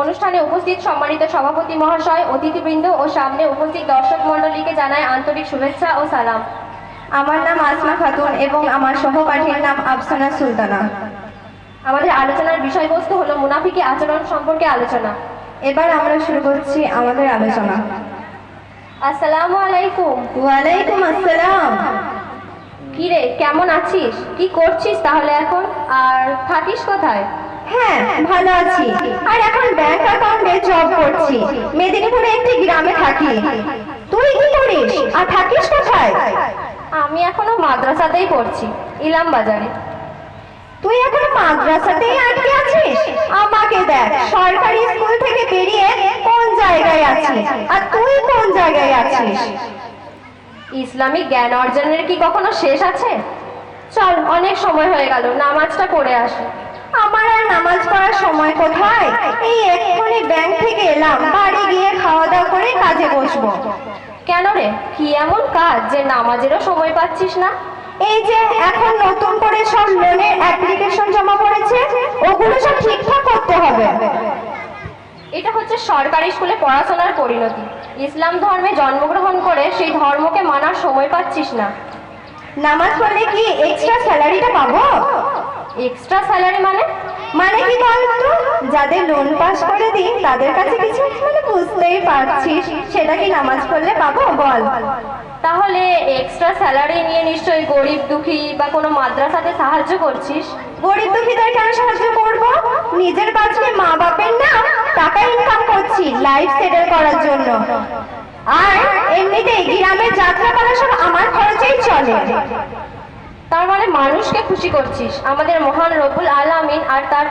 অনুষ্ঠানে উপস্থিত সম্মানিত সভাপতি মহাশয়, অতিথিবৃন্দ ও সামনে উপস্থিত দর্শক মণ্ডলীকে জানায় আন্তরিক শুভেচ্ছা ও সালাম। আমার নাম আসমা খাতুন এবং আমার সহপাঠীর নাম আফসানা সুলতানা। আমাদের আলোচনার বিষয়বস্তু হলো মুনাফিকি আচরণ সম্পর্কে আলোচনা। এবার আমরা শুরু করছি আমাদের আলোচনা। আসসালামু আলাইকুম। ওয়ালাইকুম আসসালাম। কেমন আছিস? কি করছিস তাহলে এখন? আর থাকিস কোথায়? হ্যাঁ ভালো আছি। আর এখন ব্যাংক অ্যাকাউন্টে জব করছি। মেদিনীপুরে একটি গ্রামে থাকি। তুই কি করিস? আর থাকিস কোথায়? আমি এখনও মাদ্রাসাতেই পড়ছি ইলাম বাজারে তুই এখন মাদ্রাসাতেই আটকে আছিস? আমাকে দেখ সরকারি স্কুল থেকে বেরিয়ে কোন জায়গায় আছিস? আর তুই কোন জায়গায় আছিস? ইসলামিক জ্ঞান অর্জনের কি কখনো শেষ আছে? চল অনেক সময় হয়ে গেল নামাজটা পড়ে আসি। আমার আর নামাজ পড়ার সময় কোথায়? এই এক্ষুনি ব্যাংক থেকে এলাম বাড়ি গিয়ে খাওয়া দাওয়া করে কাজে বসবো। কেন রে? কি এমন কাজ যে নামাজেরও সময় পাচ্ছিস না? এই যে এখন নতুন করে সব লোনের অ্যাপ্লিকেশন সরকারি স্কুলে পড়াশোনার পরিণতি। ইসলাম ধর্মে জন্মগ্রহণ করে সেই ধর্মকে মানার সময় পাচ্ছিস না। নামাজ পড়লে কি এক্সট্রা স্যালারিটা পাবো? এক্সট্রা স্যালারি মানে? মানে কি বলতো? যাদের লোন পাস করে দিই, তাদের কাছে কিছু মানে বুঝতেই পারছিস, সেটা কি নামাজ পড়লে পাবো? বল। তাহলে এক্সট্রা স্যালারি নিয়ে নিশ্চয়ই গরিব দুঃখী বা কোনো মাদ্রাসাতে সাহায্য করছিস? গরিব দুঃখীদের কেন সাহায্য করব? নিজের বাঁচলে লাইফ সেটেল করার জন্য। আর এমনিতেই যাত্রা পালা সব আমার খরচেই চলে। তার মানে মানুষকে খুশি করছিস। আমাদের মহান রবুল আলামিন আর তার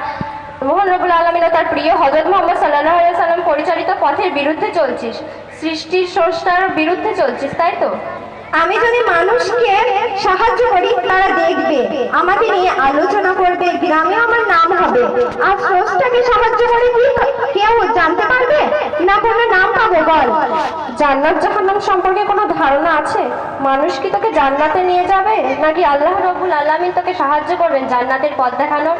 মহান রবুল আলামিন ও তার প্রিয় হজরত মোহাম্মদ সাল্লাহ সাল্লাম পরিচালিত পথের বিরুদ্ধে চলছিস। সৃষ্টির স্রষ্টার বিরুদ্ধে চলছিস, তাই তো? আমি যদি মানুষকে সাহায্য করি, তারা দেখবে, আমাকে নিয়ে আলোচনা করবে গ্রামে আমার নাম হবে। আর স্রষ্টাকে সাহায্য করে কি কেউ জানতে পারবে? না কোনো নাম পাবো বল। জান্নাত জাহান্নাম সম্পর্কে কোনো ধারণা আছে? মানুষ কি তোকে জান্নাতে নিয়ে যাবে? নাকি আল্লাহ রবুল আলামিন তোকে সাহায্য করবেন জান্নাতের পথ দেখানোর?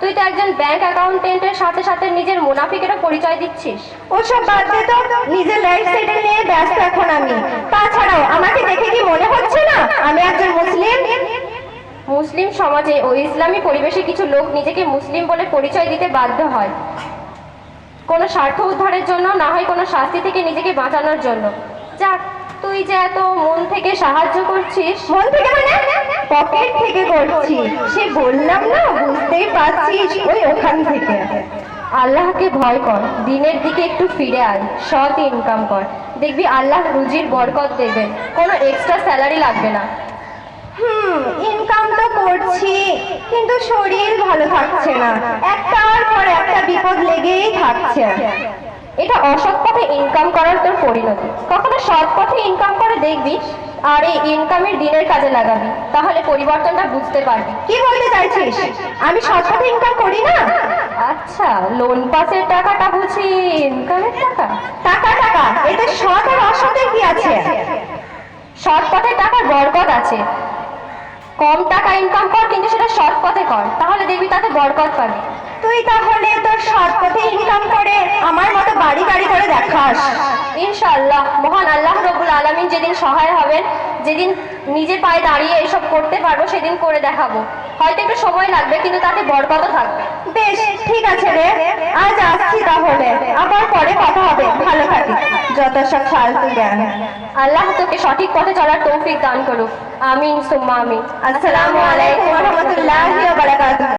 তুই তো একজন ব্যাংক অ্যাকাউন্টেন্টের সাথে সাথে নিজের মুনাফিকেরও পরিচয় দিচ্ছিস। ওসব বাদ দে তো। নিজের লাইফ সেটেল নিয়ে ব্যস্ত এখন আমি। তাছাড়াও আমাকে দেখে কি মনে হচ্ছে না? আমি একজন মুসলিম। মুসলিম সমাজে ও ইসলামী পরিবেশে কিছু লোক নিজেকে মুসলিম বলে পরিচয় দিতে বাধ্য হয়। কোনো স্বার্থ উদ্ধারের জন্য না হয় কোনো শাস্তি থেকে নিজেকে বাঁচানোর জন্য। যাক তুই যে এত মন থেকে সাহায্য করছিস। মন থেকে মানে? পকেট থেকে করছি। সে বললাম না বুঝতেই পারছিস ওই ওখান থেকে। আল্লাহকে ভয় কর দিনের দিকে একটু ফিরে আয় সৎ ইনকাম কর। দেখবি আল্লাহ রুজির বরকত দেবেন কোনো এক্সট্রা স্যালারি লাগবে না। হুম ইনকাম তো করছি কিন্তু শরীর ভালো থাকছে না। একটার পর একটা বিপদ লেগেই থাকছে। এটা অসৎ পথে ইনকাম করার তোর পরিণতি। কখনো সৎ পথে ইনকাম করে দেখবি আর এই ইনকামের দিনের কাজে লাগাবি তাহলে পরিবর্তনটা বুঝতে পারবি। কি বলতে চাইছিস? আমি সৎপথে ইনকাম করি না? আচ্ছা লোন পাসের টাকাটা বুঝি ইনকামের টাকা? টাকা টাকা। এতে সৎ আর অসতের কি আছে? সৎ পথে টাকার বরকত আছে। কম টাকা ইনকাম কর, কিন্তু সেটা সৎ পথে কর। তাহলে দেখবি তাতে বরকত পাবি। তুই তাহলে তোর সৎ পথে ইনকাম করে আমার মতো বাড়ি গাড়ি করে দেখাস। ইনশাআল্লাহ মহান আল্লাহ রবুল আলমিন যেদিন সহায় হবেন যেদিন নিজের পায়ে দাঁড়িয়ে এসব করতে পারব সেদিন করে দেখাবো। হয়তো একটু সময় লাগবে কিন্তু তাতে বরকতও থাকবে। বেশ ঠিক আছে রে। আজ আসছি তাহলে। আবার পরে কথা হবে। ভালো থাকিস যত সব ফালতু জ্ঞান আল্লাহ তোকে সঠিক পথে চলার তৌফিক দান করুক। আমিন সুম্মা আমিন। আসসালামু আলাইকুম রহমতুল্লাহ বারাকাতুহু।